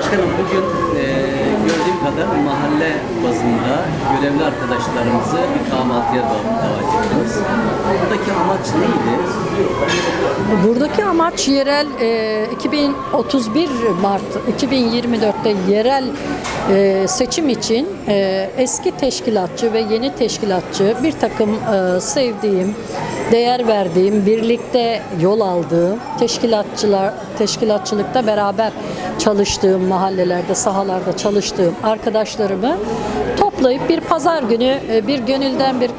Başkanım bugün e, gördüğüm kadar mahalle bazında görevli arkadaşlarımızı bir kahvaltıya dav- davet ettiniz. Buradaki amaç neydi? Buradaki amaç yerel e, 2031 Mart 2024'te yerel e, seçim için e, eski teşkilatçı ve yeni teşkilatçı bir takım e, sevdiğim, değer verdiğim, birlikte yol aldığım teşkilatçılar teşkilatçılıkta beraber çalıştığım mahallelerde, sahalarda çalıştığım arkadaşlarımı toplayıp bir pazar günü e, bir gönülden bir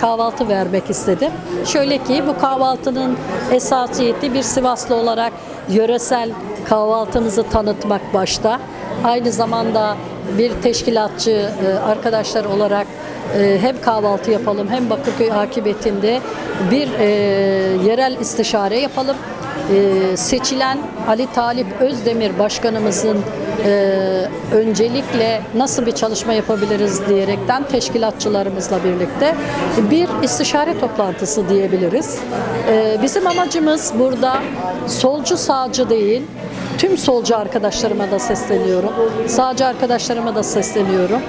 kahvaltı vermek istedim. Şöyle ki bu kahvaltının esasiyeti bir Sivaslı olarak yöresel kahvaltımızı tanıtmak başta. Aynı zamanda bir teşkilatçı e, arkadaşlar olarak e, hem kahvaltı yapalım hem Bakırköy akıbetinde bir e, yerel istişare yapalım. Seçilen Ali Talip Özdemir Başkanımızın öncelikle nasıl bir çalışma yapabiliriz diyerekten teşkilatçılarımızla birlikte bir istişare toplantısı diyebiliriz. Bizim amacımız burada solcu sağcı değil, tüm solcu arkadaşlarıma da sesleniyorum. Sağcı arkadaşlarıma da sesleniyorum.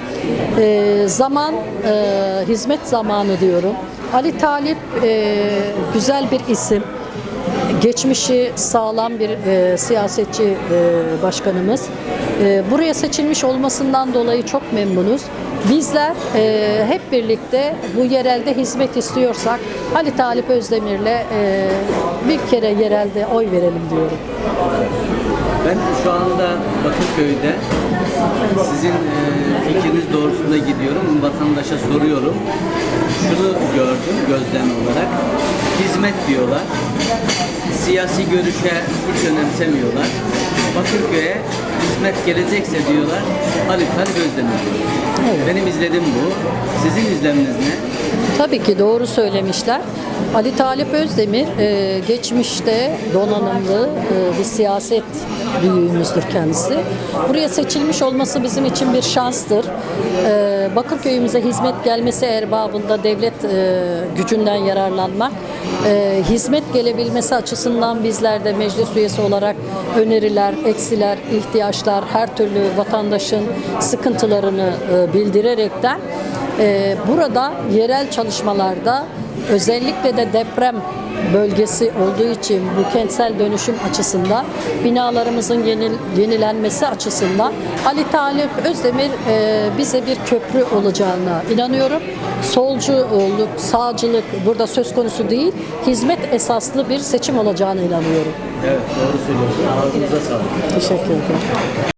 E, zaman, e, hizmet zamanı diyorum. Ali Talip e, güzel bir isim geçmişi sağlam bir e, siyasetçi e, başkanımız. E, buraya seçilmiş olmasından dolayı çok memnunuz. Bizler e, hep birlikte bu yerelde hizmet istiyorsak Ali Talip Özdemir'le e, bir kere yerelde oy verelim diyorum. Ben şu anda Bakırköy'de sizin e, fikriniz doğrusunda gidiyorum. Vatandaşa soruyorum. Şunu gördüm gözlem olarak. Hizmet diyorlar. Siyasi görüşe hiç önemsemiyorlar. Bakırköy'e hizmet gelecekse diyorlar. Halit Halit Özdemir diyorlar. Benim izlediğim bu. Sizin izleminiz ne? Tabii ki doğru söylemişler. Ali Talip Özdemir e, geçmişte donanımlı e, bir siyaset büyüğümüzdür kendisi. Buraya seçilmiş olması bizim için bir şanstır. E, Bakırköy'ümüze hizmet gelmesi erbabında devlet gücünden yararlanmak, hizmet gelebilmesi açısından bizler de meclis üyesi olarak öneriler, eksiler, ihtiyaçlar, her türlü vatandaşın sıkıntılarını e, bildirerekten ee, burada yerel çalışmalarda özellikle de deprem bölgesi olduğu için bu kentsel dönüşüm açısından binalarımızın yenil, yenilenmesi açısından Ali Talip Özdemir e, bize bir köprü olacağına inanıyorum. Solculuk, sağcılık burada söz konusu değil, hizmet esaslı bir seçim olacağına inanıyorum. Evet doğru söylüyorsun. Ağzınıza sağlık. Teşekkür ederim.